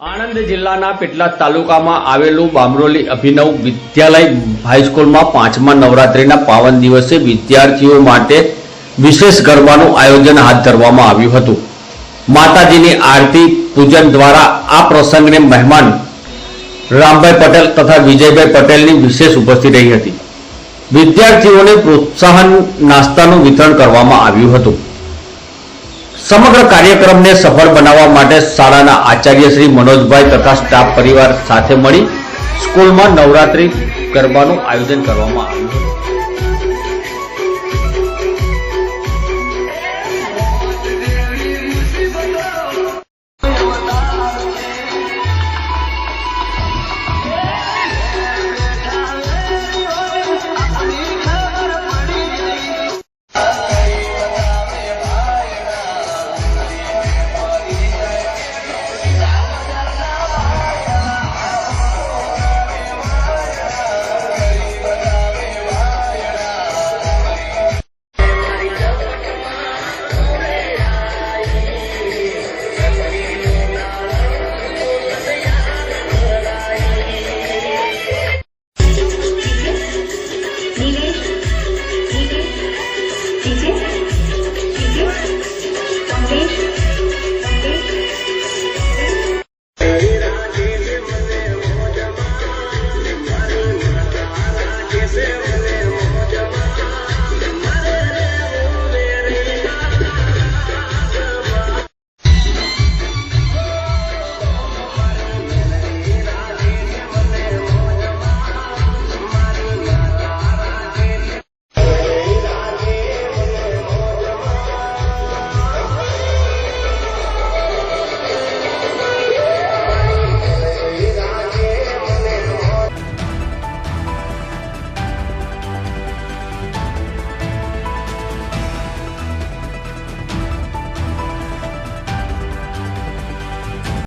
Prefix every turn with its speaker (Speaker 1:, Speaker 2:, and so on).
Speaker 1: આણંદ જિલ્લાના પેટલાદ તાલુકામાં આવેલું બામરોલી અભિનવ વિદ્યાલય હાઈસ્કૂલમાં પાંચમા નવરાત્રિના પાવન દિવસે વિદ્યાર્થીઓ માટે વિશેષ ગરબાનું આયોજન હાથ ધરવામાં આવ્યું હતું. માતાજીની આરતી પૂજન દ્વારા આ પ્રસંગને મહેમાન રામભાઈ પટેલ તથા વિજયભાઈ પટેલની વિશેષ ઉપસ્થિતિ રહી હતી. વિદ્યાર્થીઓને પ્રોત્સાહન નાસ્તાનું વિતરણ કરવામાં આવ્યું હતું. સમગ્ર કાર્યક્રમને સફળ બનાવવા માટે શાળાના આચાર્ય શ્રી મનોજભાઈ તથા સ્ટાફ પરિવાર સાથે મળી સ્કૂલમાં નવરાત્રી ગરબાનું આયોજન કરવામાં આવ્યું હતું. 已经